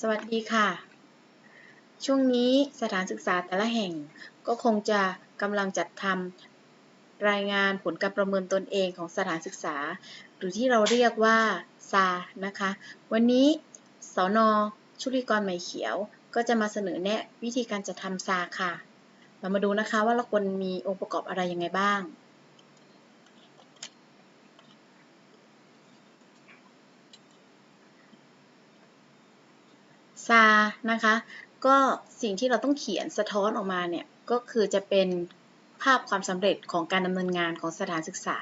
สวัสดีค่ะ ช่วงนี้สถานศึกษาแต่ละแห่งก็คงจะกำลังจัดทำรายงานผลการประเมินตนเองของสถานศึกษา หรือที่เราเรียกว่าซานะคะ วันนี้สอนอชุลิกรใหม่เขียว ก็จะมาเสนอแนะวิธีการจัดทำซาค่ะ เรามาดูนะคะว่าเราควรมีองค์ประกอบอะไรยังไงบ้าง ซานะคะ ก็สิ่งที่เราต้องเขียนสะท้อนออกมาเนี่ย ก็คือจะเป็นภาพความสำเร็จของการดำเนินงานของสถานศึกษา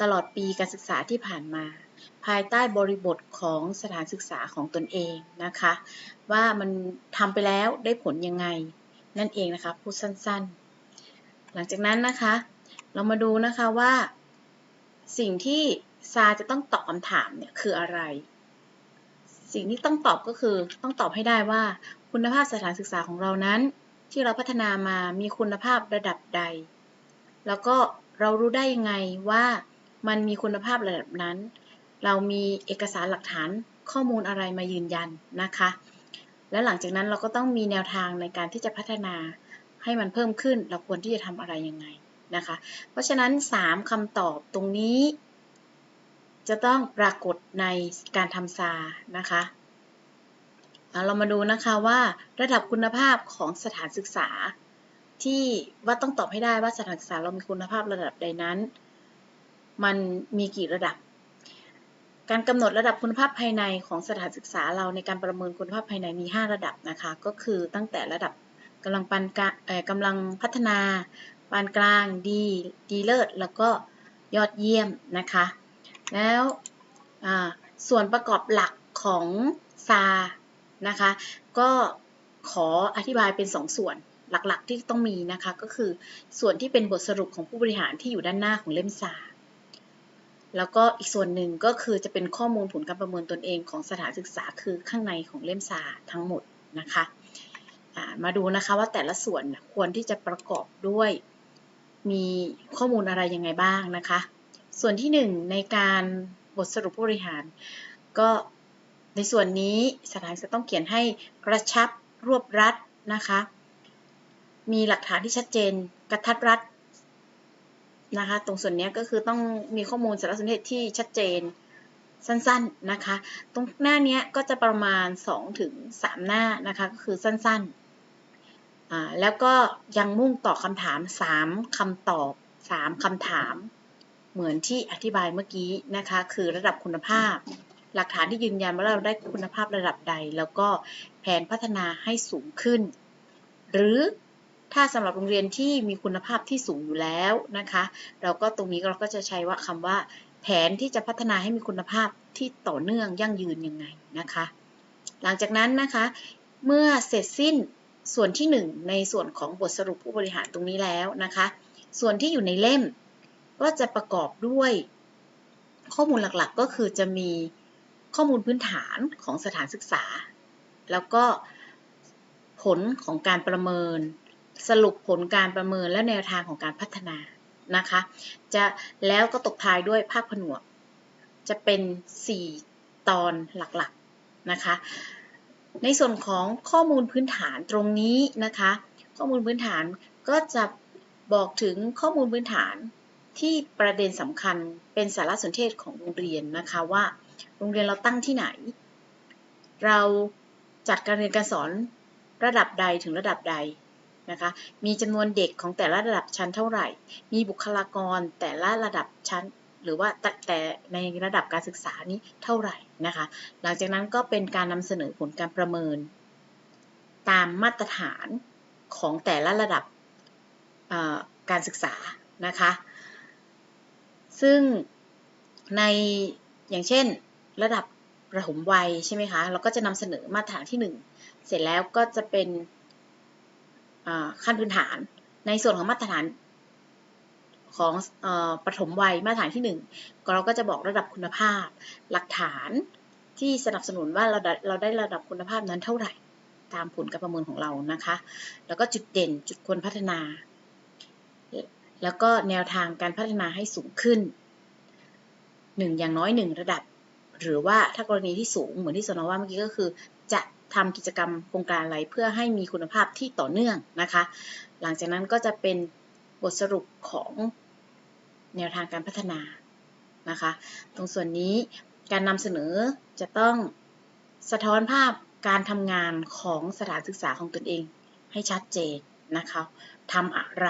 ตลอดปีการศึกษาที่ผ่านมา ภายใต้บริบทของสถานศึกษาของตนเองนะคะ ว่ามันทำไปแล้วได้ผลยังไง นั่นเองนะคะพูดสั้นๆ หลังจากนั้นนะคะ เรามาดูนะคะว่า สิ่งที่ซาจะต้องตอบคำถามเนี่ยคืออะไร สิ่งที่ต้องตอบก็คือต้องตอบให้ได้ว่า คุณภาพสถานศึกษาของเรานั้น ที่เราพัฒนามามีคุณภาพระดับใด แล้วก็เรารู้ได้ยังไงว่ามันมีคุณภาพระดับนั้น เรามีเอกสารหลักฐานข้อมูลอะไรมายืนยันนะคะ และหลังจากนั้นเราก็ต้องมีแนวทางในการที่จะพัฒนาให้มันเพิ่มขึ้น เราควรที่จะทำอะไรยังไงนะคะ เพราะฉะนั้น 3คำตอบตรงนี้ จะต้องปรากฏในการทำซานะคะเรามาดูนะคะว่าระดับคุณภาพของสถานศึกษา ที่ว่าต้องตอบให้ได้ว่าสถานศึกษาเรามีคุณภาพระดับใดนั้น มันมีกี่ระดับ การกำหนดระดับคุณภาพภายในของสถานศึกษาเราในการประเมินคุณภาพภายในมี 5 ระดับนะคะ ก็คือตั้งแต่ระดับกำลังปานกลางกำลังพัฒนา ปานกลางดีดีเลิศแล้วก็ยอดเยี่ยมนะคะ แล้วส่วนประกอบหลักของซานะคะ ก็ขออธิบายเป็น2ส่วนหลักๆที่ต้องมีนะคะ ก็คือส่วนที่เป็นบทสรุปของผู้บริหารที่อยู่ด้านหน้าของเล่มซาแล้วก็อีกส่วนหนึ่งก็คือจะเป็นข้อมูลผลการประเมินตนเองของสถานศึกษาคือข้างในของเล่มซาทั้งหมดนะคะมาดูนะคะว่าแต่ละส่วนควรที่จะประกอบด้วย มีข้อมูลอะไรยังไงบ้างนะคะ ส่วนที่ 1 ในการบทสรุปผู้บริหาร ก็ในส่วนนี้สถานจะต้องเขียนให้กระชับรวบรัดนะคะ มีหลักฐานที่ชัดเจนกระทัดรัดนะคะ ตรงส่วนนี้ก็คือต้องมีข้อมูลสารสนเทศที่ชัดเจนสั้นๆนะคะ ตรงหน้านี้ก็จะประมาณ2ถึง3หน้านะคะก็คือสั้นๆ แล้วก็ยังมุ่งต่อคำถาม 3คำตอบ 3คำถาม เหมือนที่อธิบายเมื่อกี้นะคะ คือระดับคุณภาพ หลักฐานที่ยืนยันว่าเราได้คุณภาพระดับใด แล้วก็แผนพัฒนาให้สูงขึ้น หรือถ้าสำหรับโรงเรียนที่มีคุณภาพที่สูงอยู่แล้วนะคะ เราก็ตรงนี้เราก็จะใช้ว่าคำว่า แผนที่จะพัฒนาให้มีคุณภาพที่ต่อเนื่องยั่งยืนยังไงนะคะ หลังจากนั้นนะคะ เมื่อเสร็จสิ้นส่วนที่ 1 ในส่วนของบทสรุปผู้บริหารตรงนี้แล้วนะคะ ส่วนที่อยู่ในเล่ม ก็จะประกอบด้วย ข้อมูลหลักๆ ก็คือจะมีข้อมูลพื้นฐานของสถานศึกษา แล้วก็ผลของการประเมิน สรุปผลการประเมินและแนวทางของการพัฒนานะคะ จะแล้วก็ตกท้ายด้วยภาคผนวก จะเป็น 4 ตอนหลักๆนะคะ ในส่วนของข้อมูลพื้นฐานตรงนี้นะคะ ข้อมูลพื้นฐานก็จะบอกถึงข้อมูลพื้นฐาน ที่ประเด็นสำคัญเป็นสารสนเทศของโรงเรียนนะคะว่าโรงเรียนเราตั้งที่ไหน เราจัดการเรียนการสอนระดับใดถึงระดับใดนะคะ มีจำนวนเด็กของแต่ละระดับชั้นเท่าไหร่ มีบุคลากรแต่ละระดับชั้น หรือว่าแต่ในระดับการศึกษานี้เท่าไหร่นะคะ หลังจากนั้นก็เป็นการนำเสนอผลการประเมิน ตามมาตรฐานของแต่ละระดับการศึกษานะคะ ซึ่งในอย่างเช่นระดับประถมวัยใช่ไหมคะ เราก็จะนำเสนอมาตรฐานที่ 1 เสร็จแล้วก็จะเป็นขั้นพื้นฐาน ในส่วนของมาตรฐานของปฐมวัยมาตรฐานที่1เราก็จะบอกระดับคุณภาพ หลักฐานที่สนับสนุนว่าเราเราได้ระดับคุณภาพนั้นเท่าไหร่ ตามผลการประเมินของเรานะคะ แล้วก็จุดเด่นจุดควรพัฒนา แล้วก็แนวทางการพัฒนาให้สูงขึ้น 1 อย่างน้อย 1 ระดับ หรือว่าถ้ากรณีที่สูงเหมือนที่สนว่าเมื่อกี้ก็คือ จะทำกิจกรรมโครงการอะไรเพื่อให้มีคุณภาพที่ต่อเนื่องนะคะ หลังจากนั้นก็จะเป็นบทสรุปของแนวทางการพัฒนานะคะ ตรงส่วนนี้การนำเสนอจะต้องสะท้อนภาพการทำงานของสถานศึกษาของตนเองให้ชัดเจนนะคะทำอะไร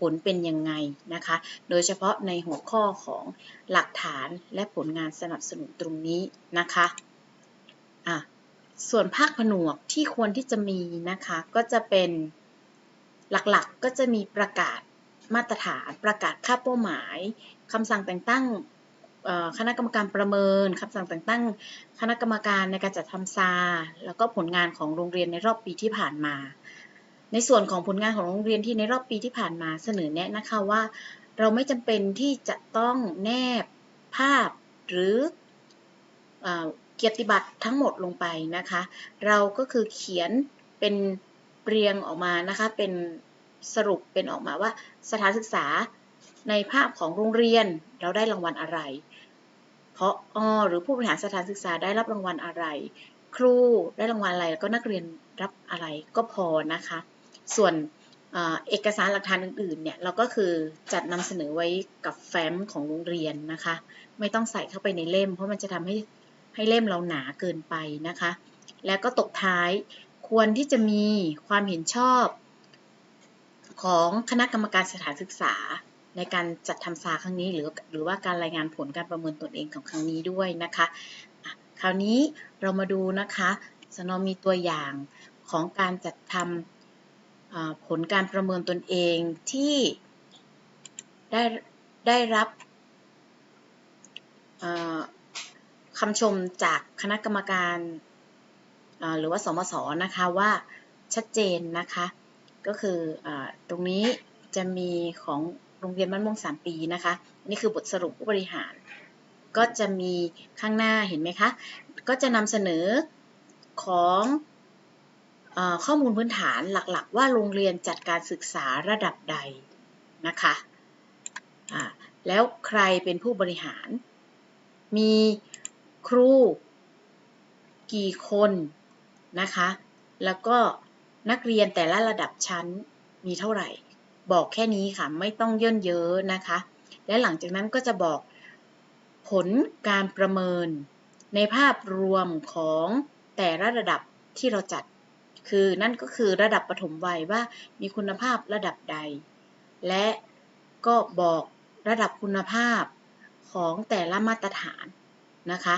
ผลเป็นยังไงนะคะ โดยเฉพาะในหัวข้อของหลักฐานและผลงานสนับสนุนตรงนี้นะคะอะส่วนภาคผนวกที่ควรที่จะมีนะคะ ก็จะเป็นหลักๆก็จะมีประกาศมาตรฐาน ประกาศค่าเป้าหมายคำสั่งแต่งตั้งคณะกรรมการประเมินคำสั่งแต่งตั้งคณะกรรมการในการจัดทำซา แล้วก็ผลงานของโรงเรียนในรอบปีที่ผ่านมา ในส่วนของผลงานของโรงเรียนที่ในรอบปีที่ผ่านมาเสนอแนะนะคะว่า เราไม่จำเป็นที่จะต้องแนบภาพหรือเกียรติบัตรทั้งหมดลงไปนะคะ เราก็คือเขียนเป็นเรียงออกมานะคะ เป็นสรุปเป็นออกมาว่าสถานศึกษาในภาพของโรงเรียนเราได้รางวัลอะไร เพราะอหรือผู้บริหารสถานศึกษาได้รับรางวัลอะไร ครูได้รางวัลอะไรแล้วก็นักเรียนรับอะไรก็พอนะคะ ส่วนเอกสารหลักฐานอื่นๆเนี่ยเราก็คือจัดนำเสนอไว้กับแฟ้มของโรงเรียนนะคะ ไม่ต้องใส่เข้าไปในเล่ม เพราะมันจะทำให้ให้เล่มเราหนาเกินไปนะคะ แล้วก็ตกท้ายควรที่จะมีความเห็นชอบ ของคณะกรรมการสถานศึกษา ในการจัดทำซาครั้งนี้หรือหรือว่าการรายงานผลการประเมินตนเองของครั้งนี้ด้วยนะคะคราวนี้เรามาดูนะคะสนอมีตัวอย่างของการจัดทำ ผลการประเมินตนเองที่ได้ได้รับคำชมจากคณะกรรมการหรือว่าสมสนะคะว่าชัดเจนนะคะ ก็คืออตรงนี้จะมีของโรงเรียนบ้านม่วงสามปีนะคะ นี่คือบทสรุปผู้บริหาร ก็จะมีข้างหน้าเห็นไหมคะ ก็จะนำเสนอของ ข้อมูลพื้นฐานหลักๆ ว่าโรงเรียนจัดการศึกษาระดับใดนะคะะแล้วใครเป็นผู้บริหาร มีครูกี่คนนะคะ แล้วก็นักเรียนแต่ละระดับชั้นมีเท่าไหร่ บอกแค่นี้ค่ะ ไม่ต้องเย่นเยอะนะคะ และหลังจากนั้นก็จะบอกผลการประเมินในภาพรวมของแต่ละระดับที่เราจัด คือนั่นก็คือระดับปฐมวัยว่ามีคุณภาพระดับใด และก็บอกระดับคุณภาพของแต่ละมาตรฐานนะคะ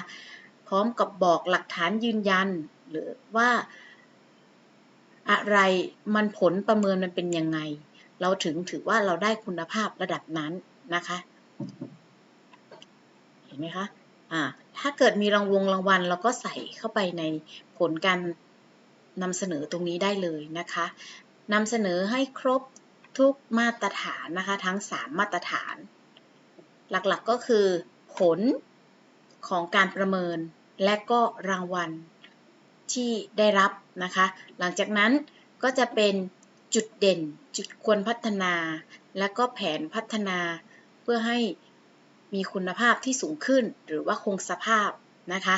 พร้อมกับบอกหลักฐานยืนยันหรือว่าอะไรมันผลประเมินมันเป็นยังไง เราถึงถือว่าเราได้คุณภาพระดับนั้นนะคะ เห็นไหมคะ อ่า ถ้าเกิดมีรางวงรางวัลเราก็ใส่เข้าไปในผลการ นำเสนอตรงนี้ได้เลยนะคะนำเสนอให้ครบทุกมาตรฐานนะคะ ทั้ง 3 มาตรฐาน หลักๆกก็คือผลของการประเมินและก็รางวัลที่ได้รับนะคะ หลังจากนั้นก็จะเป็นจุดเด่น จุดควรพัฒนา และก็แผนพัฒนาเพื่อให้มีคุณภาพที่สูงขึ้นหรือว่าคงสภาพนะคะ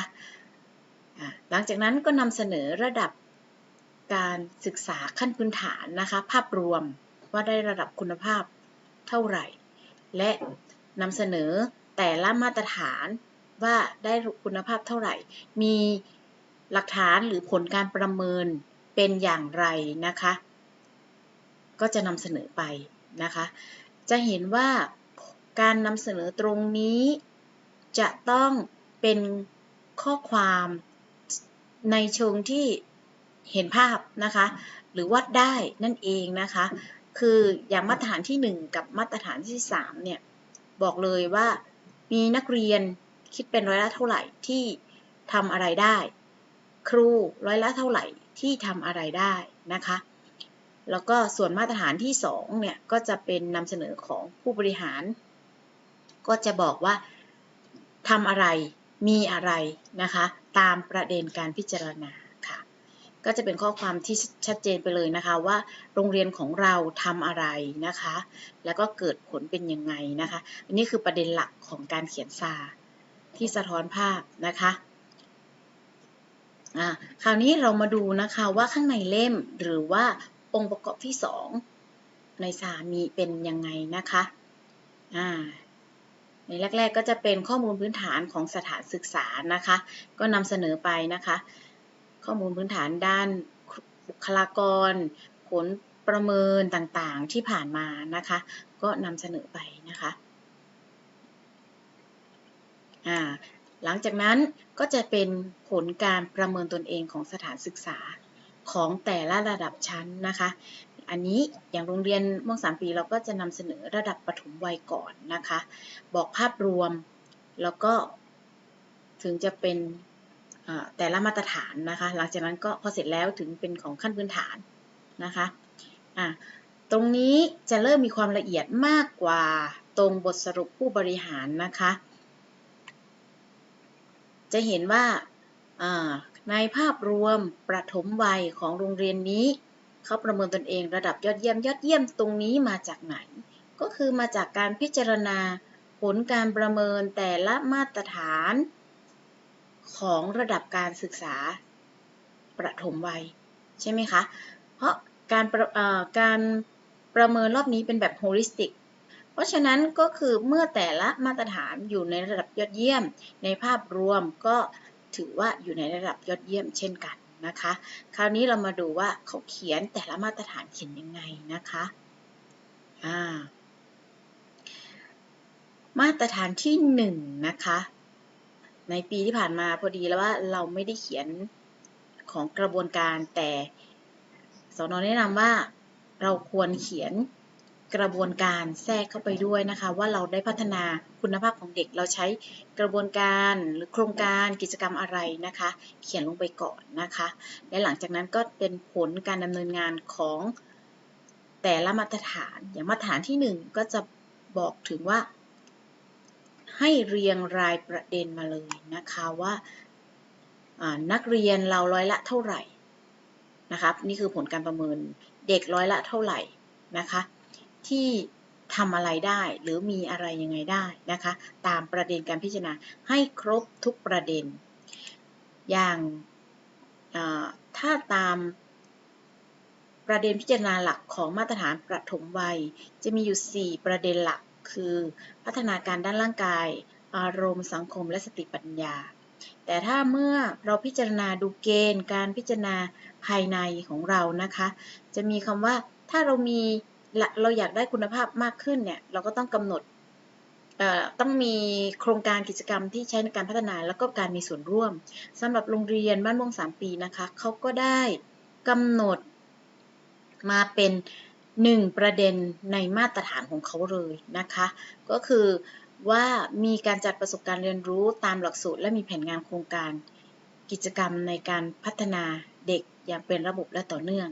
หลังจากนั้นก็นำเสนอระดับ การศึกษาขั้นพื้นฐานนะคะภาพรวมว่าได้ระดับคุณภาพเท่าไหร่ และนำเสนอแต่ละมาตรฐานว่าได้คุณภาพเท่าไหร่ มีหลักฐานหรือผลการประเมินเป็นอย่างไรนะคะ ก็จะนำเสนอไปนะคะ จะเห็นว่าการนำเสนอตรงนี้จะต้องเป็นข้อความในเชิงที่ เห็นภาพนะคะ หรือวัดได้นั่นเองนะคะ คืออย่างมาตรฐานที่ 1 กับมาตรฐานที่3เนี่ยบอกเลยว่ามีนักเรียนคิดเป็นร้อยละเท่าไหร่ที่ทำอะไรได้ ครูร้อยละเท่าไหร่ที่ทำอะไรได้นะคะ แล้วก็ส่วนมาตรฐานที่2เนี่ยก็จะเป็นนำเสนอของผู้บริหาร ก็จะบอกว่าทำอะไรมีอะไรนะคะ ตามประเด็นการพิจารณา ก็จะเป็นข้อความที่ชัดเจนไปเลยนะคะว่าโรงเรียนของเราทำอะไรนะคะ แล้วก็เกิดผลเป็นยังไงนะคะอันนี้คือประเด็นหลักของการเขียนซาที่สะท้อนภาพนะคะอ่าคราวนี้เรามาดูนะคะว่าข้างในเล่มหรือว่าองค์ประกอบที่ 2 ในสามีเป็นยังไงนะคะอ่าในแรก ๆ ก็จะเป็นข้อมูลพื้นฐานของสถานศึกษานะคะ ก็นำเสนอไปนะคะ ข้อมูลพื้นฐานด้านบุคลากร ผลประเมินต่างๆที่ผ่านมานะคะ ก็นำเสนอไปนะคะอ่าหลังจากนั้นก็จะเป็นผลการประเมินตนเองของสถานศึกษาของแต่ละระดับชั้นนะคะ อันนี้อย่างโรงเรียนม่วงสามปีเราก็จะนำเสนอระดับปฐมวัยก่อนนะคะ บอกภาพรวมแล้วก็ถึงจะเป็น แต่ละมาตรฐานนะคะ หลังจากนั้นก็พอเสร็จแล้วถึงเป็นของขั้นพื้นฐานนะคะะตรงนี้จะเริ่มมีความละเอียดมากกว่าตรงบทสรุปผู้บริหารนะคะ จะเห็นว่าในภาพรวมประถมวัยของโรงเรียนนี้ เขาประเมินตนเองระดับยอดเยี่ยมยอดเยี่ยมตรงนี้มาจากไหน ก็คือมาจากการพิจารณาผลการประเมินแต่ละมาตรฐาน ของระดับการศึกษาประถมวัยใช่ไหมคะ เพราะการการประเมินรอบนี้เป็นแบบโฮลิสติก เพราะฉะนั้นก็คือเมื่อแต่ละมาตรฐานอยู่ในระดับยอดเยี่ยม ในภาพรวมก็ถือว่าอยู่ในระดับยอดเยี่ยมเช่นกันนะคะ คราวนี้เรามาดูว่าเขาเขียนแต่ละมาตรฐานเขียนยังไงนะคะมาตรฐานที่1นนะคะ ในปีที่ผ่านมาพอดีแล้วว่าเราไม่ได้เขียนของกระบวนการแต่สอนอแนะนำว่าเราควรเขียนกระบวนการแทรกเข้าไปด้วยนะคะ ว่าเราได้พัฒนาคุณภาพของเด็ก เราใช้กระบวนการหรือโครงการกิจกรรมอะไรนะคะ เขียนลงไปก่อนนะคะ และหลังจากนั้นก็เป็นผลการดำเนินงานของแต่ละมาตรฐาน อย่างมาตรฐานที่ 1 ก็จะบอกถึงว่า ให้เรียงรายประเด็นมาเลยนะคะว่านักเรียนเราร้อยละเท่าไหร่นะครับนี่คือผลการประเมินเด็กร้อยละเท่าไหร่นะคะที่ทำอะไรได้หรือมีอะไรยังไงได้นะคะตามประเด็นการพิจารณาให้ครบทุกประเด็น อย่างถ้าตามประเด็นพิจารณาหลักของมาตรฐานประถมวัย จะมีอยู่ 4 ประเด็นหลัก คือ พัฒนาการด้านร่างกาย อารมณ์สังคมและสติปัญญา แต่ถ้าเมื่อเราพิจารณาดูเกณฑ์ การพิจารณาภายในของเรานะคะ จะมีคำว่าถ้าเรามีเราอยากได้คุณภาพมากขึ้นเนี่ยเราก็ต้องกำหนดต้องมีโครงการกิจกรรมที่ใช้ในการพัฒนาแล้วก็การมีส่วนร่วมสำหรับโรงเรียนบ้านม่วงสามปีนะคะเขาก็ได้กำหนดมาเป็น หนึ่งประเด็นในมาตรฐานของเขาเลยนะคะ ก็คือว่ามีการจัดประสบการณ์เรียนรู้ตามหลักสูตร และมีแผนงานโครงการ กิจกรรมในการพัฒนาเด็กอย่างเป็นระบบและต่อเนื่อง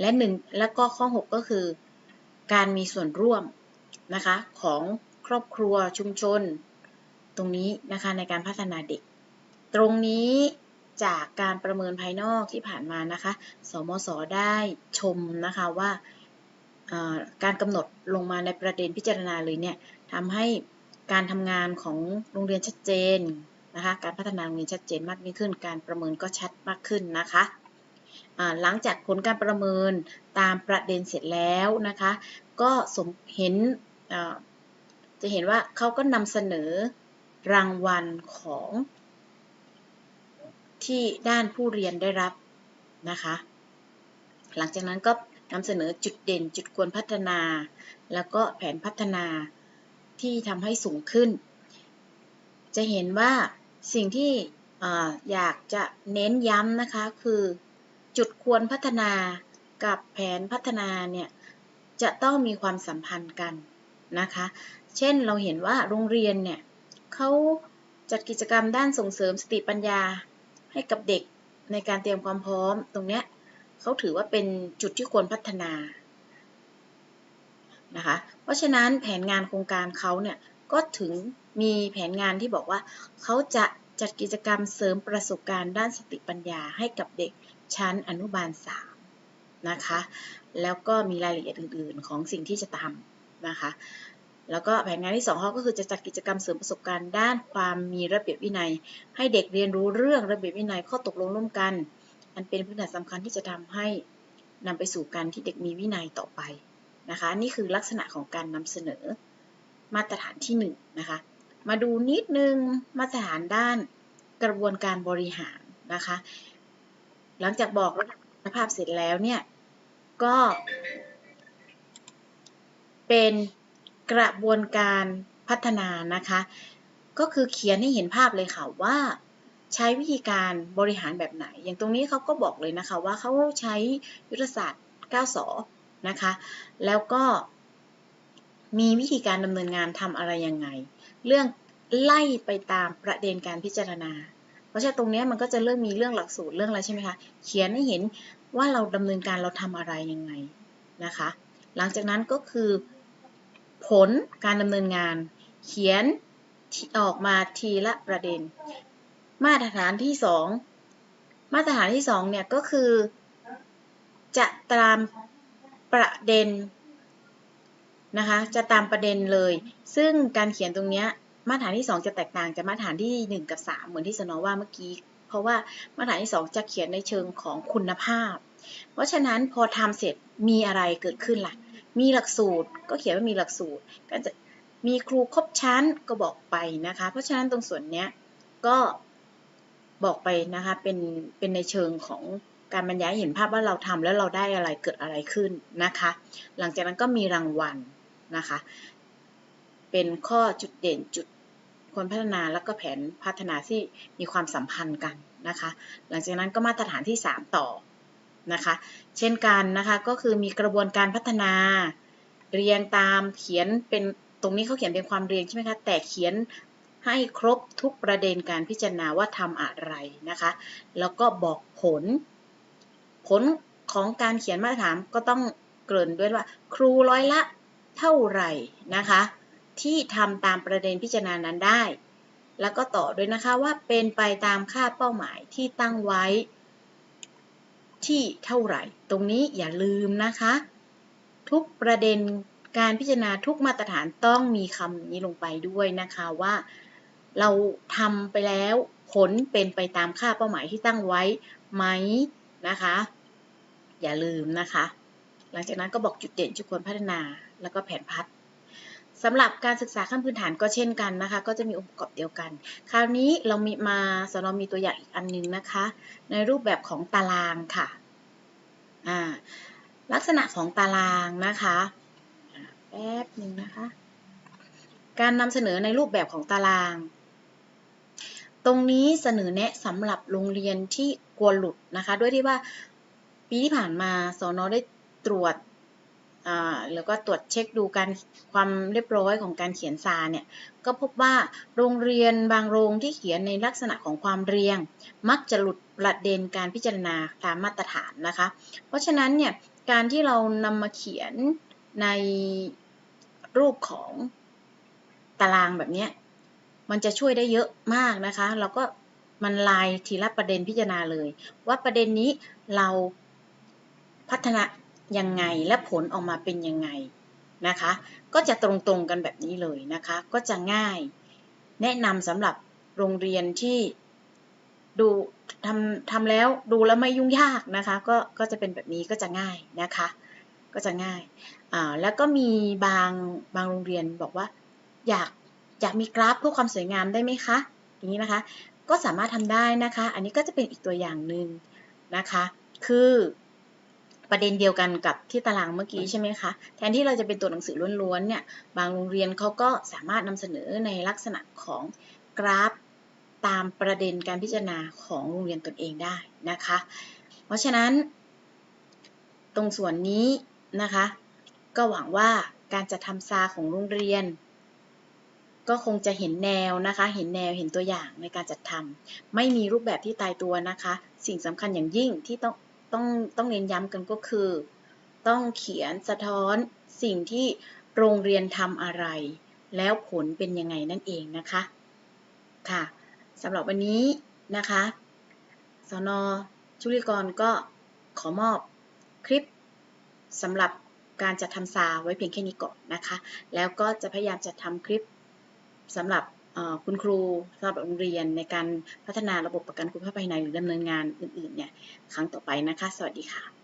และหนึ่งแล้วก็ข้อ 6 ก็คือ การมีส่วนร่วมนะคะของครอบครัวชุมชน ตรงนี้นะคะในการพัฒนาเด็ก ตรงนี้จากการประเมินภายนอกที่ผ่านมานะคะ สมศได้ชมนะคะว่า การกำหนดลงมาในประเด็นพิจารณาเลยเนี่ยทำให้การทำงานของโรงเรียนชัดเจนนะคะ การพัฒนาโรงเรียนชัดเจนมากยิ่งขึ้น การประเมินก็ชัดมากขึ้นนะคะหลังจากผลการประเมินตามประเด็นเสร็จแล้วนะคะ ก็สมเห็นจะเห็นว่าเขาก็นำเสนอรางวัลของที่ด้านผู้เรียนได้รับนะคะ หลังจากนั้นก็ นำเสนอจุดเด่นจุดควรพัฒนา แล้วก็แผนพัฒนาที่ทำให้สูงขึ้น จะเห็นว่าสิ่งที่อยากจะเน้นย้ำนะคะคือจุดควรพัฒนากับแผนพัฒนาเนี่ยจะต้องมีความสัมพันธ์กันนะคะ เช่นเราเห็นว่าโรงเรียนเนี่ยเขาจัดกิจกรรมด้านส่งเสริมสติปัญญาให้กับเด็กในการเตรียมความพร้อมตรงเนี้ย เขาถือว่าเป็นจุดที่ควรพัฒนานะคะ เพราะฉะนั้นแผนงานโครงการเขาเนี่ยก็ถึงมีแผนงานที่บอกว่าเขาจะจัดกิจกรรมเสริมประสบการณ์ด้านสติปัญญาให้กับเด็กชั้นอนุบาล 3 นะคะ แล้วก็มีรายละเอียดอื่น ๆ ของสิ่งที่จะทำนะคะ แล้วก็แผนงานที่2เขาก็คือจะจัดกิจกรรมเสริมประสบการณ์ด้านความมีระเบียบวินัย ให้เด็กเรียนรู้เรื่องระเบียบวินัยข้อตกลงร่วมกัน อันเป็นพื้นฐานสำคัญที่จะทำให้นำไปสู่การที่เด็กมีวินัยต่อไปนะคะ นี่คือลักษณะของการนำเสนอมาตรฐานที่1นงนะคะ มาดูนิดนึงมาตรฐานด้านกระบวนการบริหารนะคะ หลังจากบอกระดับคุณภาพเสร็จแล้วเนี่ย ก็ เป็นกระบวนการพัฒนานะคะ ก็คือเขียนให้เห็นภาพเลยค่ะว่า ใช้วิธีการบริหารแบบไหน อย่างตรงนี้เขาก็บอกเลยนะคะว่าเขาใช้ยุทธศาสตร์ 9สอนะคะ แล้วก็มีวิธีการดำเนินงานทำอะไรยังไง เรื่องไล่ไปตามประเด็นการพิจารณา เพราะฉะนั้นตรงนี้มันก็จะเริ่มมีเรื่องหลักสูตรเรื่องอะไรใช่ไหมคะ เขียนให้เห็นว่าเราดำเนินการเราทำอะไรยังไงนะคะ หลังจากนั้นก็คือผลการดำเนินงาน เขียนออกมาทีละประเด็น มาตรฐานที่2มาตรฐานที่2เนี่ยก็คือ จะตามประเด็นนะคะจะตามประเด็นเลย ซึ่งการเขียนตรงนี้มาตรฐานที่ 2 จะแตกต่างจากมาตรฐานที่ 1 กับ 3 เหมือนที่สนอว่าเมื่อกี้ เพราะว่ามาตรฐานที่ 2 จะเขียนในเชิงของคุณภาพ เพราะฉะนั้นพอทำเสร็จมีอะไรเกิดขึ้นล่ะ มีหลักสูตรก็เขียนว่ามีหลักสูตรก็จะมีครูครบชั้นก็บอกไปนะคะ เพราะฉะนั้นตรงส่วนเนี้ยก็ บอกไปนะคะเป็นเป็นในเชิงของการบรรยายเห็นภาพว่าเราทำแล้วเราได้อะไรเกิดอะไรขึ้นนะคะ หลังจากนั้นก็มีรางวัลนะคะ เป็นข้อจุดเด่นจุดควรพัฒนาแล้วก็แผนพัฒนาที่มีความสัมพันธ์กันนะคะ หลังจากนั้นก็มาตรฐานที่ 3 ต่อนะคะ เช่นกันนะคะก็คือมีกระบวนการพัฒนาเรียงตามเขียนเป็นตรงนี้เขาเขียนเป็นความเรียงใช่ไหมคะแต่เขียน ให้ครบทุกประเด็นการพิจารณาว่าทำอะไรนะคะ แล้วก็บอกผล ผลของการเขียนมาตรฐานก็ต้องเกริ่นด้วยว่า ครูร้อยละเท่าไหร่นะคะ ที่ทำตามประเด็นพิจารณานั้นได้ แล้วก็ต่อด้วยนะคะว่าเป็นไปตามค่าเป้าหมายที่ตั้งไว้ที่เท่าไหร่ ตรงนี้อย่าลืมนะคะ ทุกประเด็นการพิจารณาทุกมาตรฐานต้องมีคำนี้ลงไปด้วยนะคะว่า เราทำไปแล้วผลเป็นไปตามค่าเป้าหมายที่ตั้งไว้ไหมนะคะ อย่าลืมนะคะ หลังจากนั้นก็บอกจุดเด่นจุดควรพัฒนาแล้วก็แผนพัฒสำหรับการศึกษาขั้นพื้นฐานก็เช่นกันนะคะ ก็จะมีองค์ประกอบเดียวกัน คราวนี้เรามีมาสนมีตัวอย่างอีกอันนึงนะคะ ในรูปแบบของตารางค่ะลักษณะของตารางนะคะแป๊บหนึ่งนะคะ การนำเสนอในรูปแบบของตาราง ตรงนี้เสนอแนะสำหรับโรงเรียนที่กลัวหลุดนะคะ ด้วยที่ว่าปีที่ผ่านมาสอนอได้ตรวจแล้วก็ตรวจเช็คดูการความเรียบร้อยของการเขียนซาเนี่ย ก็พบว่าโรงเรียนบางโรงที่เขียนในลักษณะของความเรียง มักจะหลุดประเด็นการพิจารณาตามมาตรฐานนะคะ เพราะฉะนั้นเนี่ยการที่เรานำมาเขียนในรูปของตารางแบบนี้ มันจะช่วยได้เยอะมากนะคะ เราก็มันลายทีละประเด็นพิจารณาเลย ว่าประเด็นนี้เราพัฒนายังไงและผลออกมาเป็นยังไงนะคะ ก็จะตรงๆกันแบบนี้เลยนะคะ ก็จะง่าย แนะนำสำหรับโรงเรียนที่ดูทำทำแล้วดูแล้วไม่ยุ่งยากนะคะ ก็ก็จะเป็นแบบนี้ก็จะง่ายนะคะ ก็จะง่ายอ่าแล้วก็มีบางบางโรงเรียนบอกว่า อยาก อยากมีกราฟเพื่อความสวยงามได้ไหมคะ อย่างนี้นะคะ ก็สามารถทำได้นะคะ อันนี้ก็จะเป็นอีกตัวอย่างหนึ่งนะคะ คือประเด็นเดียวกันกับที่ตารางเมื่อกี้ใช่ไหมคะ แทนที่เราจะเป็นตัวหนังสือล้วนๆเนี่ย บางโรงเรียนเขาก็สามารถนำเสนอในลักษณะของกราฟตามประเด็นการพิจารณาของโรงเรียนตนเองได้นะคะ เพราะฉะนั้น ตรงส่วนนี้นะคะ ก็หวังว่าการจัดทำซาของโรงเรียน ก็คงจะเห็นแนวนะคะ เห็นแนวเห็นตัวอย่างในการจัดทำไม่มีรูปแบบที่ตายตัวนะคะ สิ่งสำคัญอย่างยิ่งที่ต้องต้องต้องเน้นย้ำกันก็คือ ต้องเขียนสะท้อนสิ่งที่โรงเรียนทำอะไร แล้วผลเป็นยังไงนั่นเองนะคะค่ะสำหรับวันนี้นะคะสนชุลิกรก็ขอมอบคลิปสำหรับการจัดทำซาวไว้เพียงแค่นี้ก่อนนะคะ แล้วก็จะพยายามจัดทำคลิป สำหรับคุณครูสำหรับโรงเรียนในการพัฒนาระบบประกันคุณภาพภายในหรือดำเนินงานอื่นๆเนี่ยครั้งต่อไปนะคะ สวัสดีค่ะ